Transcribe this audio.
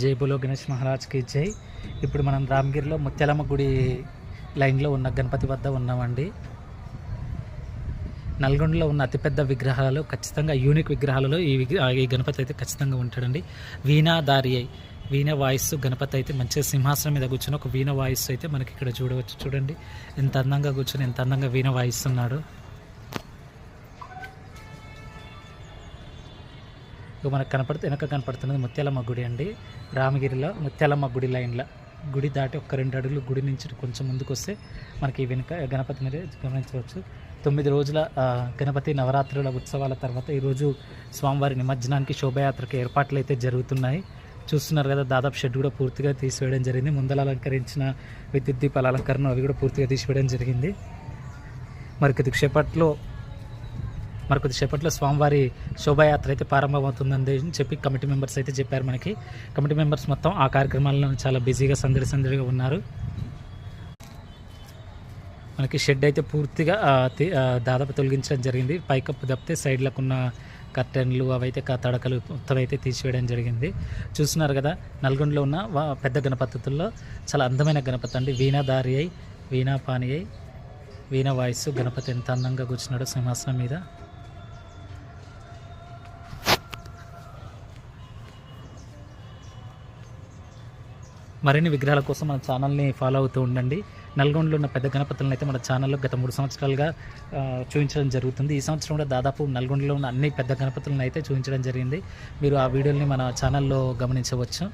జై బోలో గణేష్ మహారాజ్కి జై. ఇప్పుడు మనం రామగిరిలో ముత్యాలమ్మ గుడి లైన్లో ఉన్న గణపతి వద్ద ఉన్నామండి. నల్గొండలో ఉన్న అతిపెద్ద విగ్రహాలలో ఖచ్చితంగా యూనిక్ విగ్రహాలలో ఈ ఈ గణపతి అయితే ఖచ్చితంగా ఉంటాడండి. వీణాదారి అయి వీణ వాయిస్ గణపతి అయితే మంచిగా సింహాసనం మీద కూర్చొని ఒక వీణ వాయిస్ అయితే మనకి ఇక్కడ చూడవచ్చు. చూడండి ఎంత అందంగా కూర్చొని ఎంత అందంగా వీణ వాయిస్తున్నాడు ఇక మనకు కనపడుతు వెనక కనపడుతున్నది ముత్యాలమ్మ గుడి అండి. రామగిరిలో ముత్యాలమ్మ గుడి లైన్లో. గుడి దాటి ఒక్క రెండు అడుగులు గుడి నుంచి కొంచెం ముందుకు వస్తే మనకి వెనుక గణపతి మీద గమనించవచ్చు. తొమ్మిది రోజుల గణపతి నవరాత్రుల ఉత్సవాల తర్వాత ఈరోజు స్వామివారి నిమజ్జనానికి శోభయాత్రకు ఏర్పాట్లు అయితే జరుగుతున్నాయి. చూస్తున్నారు కదా దాదాపు షెడ్ కూడా పూర్తిగా తీసివేయడం జరిగింది. ముందల అలంకరించిన విద్యుత్ దీపాల అలంకరణ అవి కూడా పూర్తిగా తీసివేయడం జరిగింది. మరి కొద్దిసేపట్లో మరి కొద్దిసేపట్లో స్వామివారి శోభాయాత్ర అయితే ప్రారంభమవుతుందని చెప్పి కమిటీ మెంబర్స్ అయితే చెప్పారు మనకి. కమిటీ మెంబర్స్ మొత్తం ఆ కార్యక్రమాలను చాలా బిజీగా సందడి సందడిగా ఉన్నారు. మనకి షెడ్ అయితే పూర్తిగా దాదాపు తొలగించడం జరిగింది. పైకప్పు తప్పితే సైడ్లకు ఉన్న కర్టెన్లు అవైతే తడకలు మొత్తం అయితే తీసివేయడం జరిగింది. చూస్తున్నారు కదా నల్గొండలో ఉన్న వా- పెద్ద గణపతుల్లో చాలా అందమైన గణపతి అండి. వీణాదారి అయి వీణాపాని అయి వీణ వాయిస్ గణపతి ఎంత అందంగా కూర్చున్నాడో సింహాసనం మీద. మరిన్ని విగ్రహాల కోసం మన ఛానల్ని ఫాలో అవుతూ ఉండండి. నల్గొండలో ఉన్న పెద్ద గణపతులను అయితే మన ఛానల్లో గత మూడు సంవత్సరాలుగా చూపించడం జరుగుతుంది. ఈ సంవత్సరం కూడా దాదాపు నల్గొండలో ఉన్న అన్ని పెద్ద గణపతులను అయితే చూపించడం జరిగింది. మీరు ఆ వీడియోని మన ఛానల్లో గమనించవచ్చు.